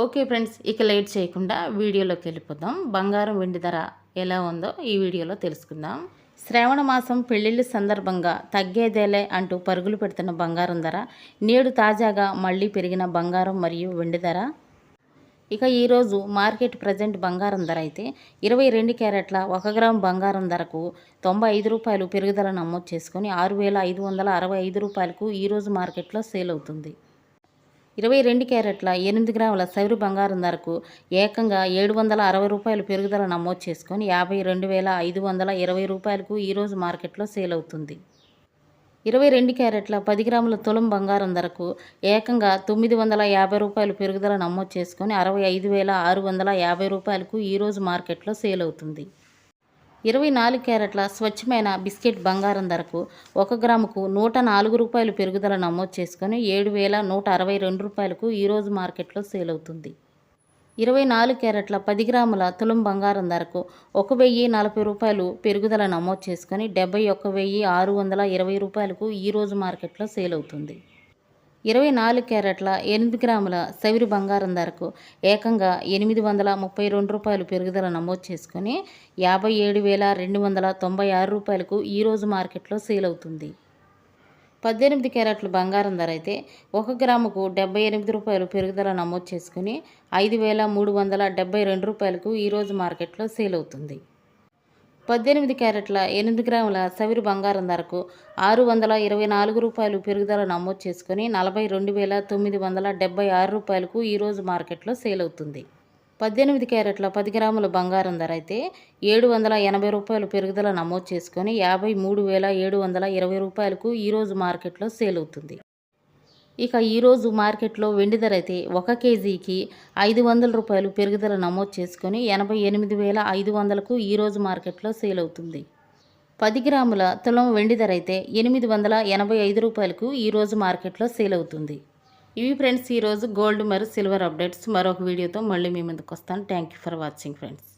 Okay friends ఇక late చేయకుండా వీడియోలోకి వెళ్ళిపోదాం. బంగారం వెండి ధర ఎలా ఉందో ఈ వీడియోలో తెలుసుకుందాం. శ్రావణ మాసం పెళ్ళిళ్ళ సందర్భంగా తగ్గేదేలే అంటూ పరుగులు పెడుతున్న బంగారం ధర నేడు తాజాగా మళ్ళీ పెరిగిన బంగారం మరియు వెండి ధర. ఇక ఈరోజు మార్కెట్ ప్రజెంట్ బంగారం ధర అయితే ఇరవై రెండు క్యారెట్ల ఒక గ్రామ్ బంగారం ధరకు తొంభై ఐదు రూపాయలు పెరుగుదల నమోదు చేసుకొని ఆరు వేల ఐదు వందల అరవై ఐదు రూపాయలకు ఈరోజు మార్కెట్లో సేల్ అవుతుంది. ఇరవై రెండు క్యారెట్ల ఎనిమిది గ్రాముల సౌరి బంగారం ధరకు ఏకంగా ఏడు వందల అరవై రూపాయలు పెరుగుదల నమోదు చేసుకొని యాభై రెండు వేల ఐదు వందల ఇరవై రూపాయలకు ఈరోజు మార్కెట్లో సేల్ అవుతుంది. ఇరవై రెండు క్యారెట్ల పది గ్రాముల తులం బంగారం ధరకు ఏకంగా తొమ్మిది వందల యాభై రూపాయలు పెరుగుదల నమోదు చేసుకొని అరవై ఐదు వేల ఆరు వందల యాభై రూపాయలకు ఈరోజు మార్కెట్లో సేల్ అవుతుంది. ఇరవై నాలుగు క్యారెట్ల స్వచ్ఛమైన బిస్కెట్ బంగారం ధరకు ఒక గ్రాముకు నూట నాలుగు రూపాయలు పెరుగుదల నమోదు చేసుకొని ఏడు వేల నూట అరవై రెండు రూపాయలకు ఈరోజు మార్కెట్లో సేల్ అవుతుంది. ఇరవై నాలుగు క్యారెట్ల పది గ్రాముల తులం బంగారం ధరకు ఒక వెయ్యి నలభై రూపాయలు పెరుగుదల నమోదు చేసుకొని డెబ్బై ఒక్క వెయ్యి ఆరు వందల ఇరవై రూపాయలకు ఈరోజు మార్కెట్లో సేల్ అవుతుంది. ఇరవై నాలుగు క్యారెట్ల ఎనిమిది గ్రాముల సవిరి బంగారం ధరకు ఏకంగా ఎనిమిది వందల ముప్పై రెండు రూపాయలు పెరుగుదల నమోదు చేసుకొని యాభై ఏడు వేల రెండు వందల తొంభై ఆరు రూపాయలకు ఈరోజు మార్కెట్లో సేల్ అవుతుంది. పద్దెనిమిది క్యారెట్ల బంగారం ధర అయితే ఒక గ్రాముకు డెబ్బై ఎనిమిది రూపాయలు పెరుగుదల నమోదు చేసుకుని ఐదు వేల మూడు వందల డెబ్బై రెండు రూపాయలకు ఈరోజు మార్కెట్లో సేల్ అవుతుంది. పద్దెనిమిది క్యారెట్ల ఎనిమిది గ్రాముల సవిరి బంగారం ధరకు ఆరు వందల ఇరవై నాలుగు రూపాయలు పెరుగుదల నమోదు చేసుకుని నలభై రెండు వేల తొమ్మిది వందల డెబ్బై ఆరు రూపాయలకు ఈరోజు మార్కెట్లో సేల్ అవుతుంది. పద్దెనిమిది క్యారెట్ల పది గ్రాముల బంగారం ధర అయితే ఏడు వందల ఎనభై రూపాయలు పెరుగుదల నమోదు చేసుకొని యాభై మూడు వేల ఏడు వందల ఇరవై రూపాయలకు ఈరోజు మార్కెట్లో సేల్ అవుతుంది. ఇక ఈరోజు మార్కెట్లో వెండి ధర అయితే ఒక కేజీకి ఐదు వందల రూపాయలు పెరుగుదల నమోదు చేసుకొని ఎనభై ఎనిమిది వేల ఐదు వందలకు ఈరోజు మార్కెట్లో సేల్ అవుతుంది. పది గ్రాముల తులం వెండి ధర అయితే ఎనిమిది వందల ఎనభై ఐదు రూపాయలకు ఈరోజు మార్కెట్లో సేల్ అవుతుంది. ఇవి ఫ్రెండ్స్ ఈరోజు గోల్డ్ మరియు సిల్వర్ అప్డేట్స్. మరొక వీడియోతో మళ్ళీ మీ ముందుకు వస్తాను. Thank you for watching friends